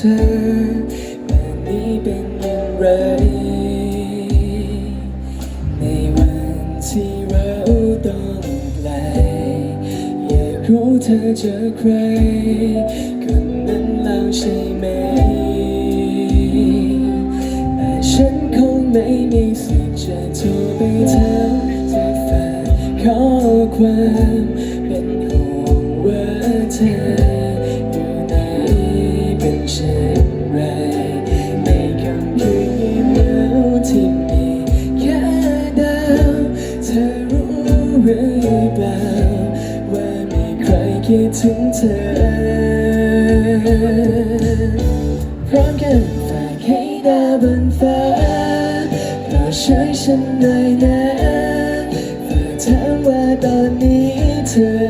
ธอแนี้เป็นย่งไร ในวันที่เราต้องไกอยากรู้เธอเจอใคร คนนั้นเล้วใช่ไหม แต่ฉันคงไม่มีสิทธิ์จะโทรไปถามจะฝากข้อความเป็นห่วงว่าเธอ คิดถึงเธอ พร้อมกันฝากให้ดาวบนฟ้าโปรดช่วยฉันหน่อยนะฝากถามว่าตอนนี้เธอ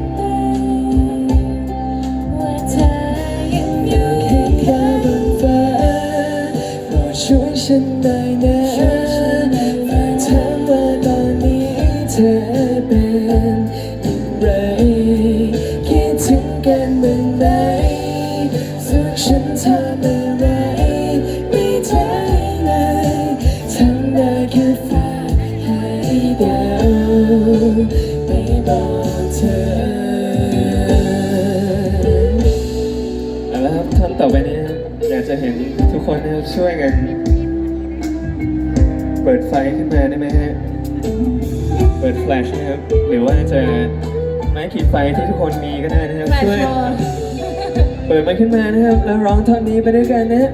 ช่วยฉันหน่อยน ช่วยกัน เปิดไฟขึ้นมาได้ไหมฮะ เปิดแฟลชนะครับ หรือว่าจะไม้ขีดไฟที่ทุกคนมีก็ได้นะครับแฟลชช่วยโชว์เปิดมันขึ้นมานะครับ แล้วร้องท่อนนี้ไปด้วยกันนะฮะ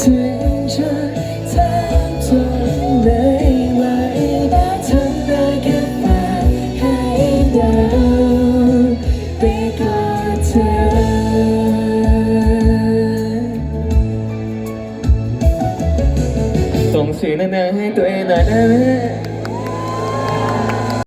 ถึงเธอแทบทนไม่ไหวทำได้แค่ฝากให้ดาไปกับเธอส่งเสียงดังๆให้ตัวเองหน่อยได้ไหม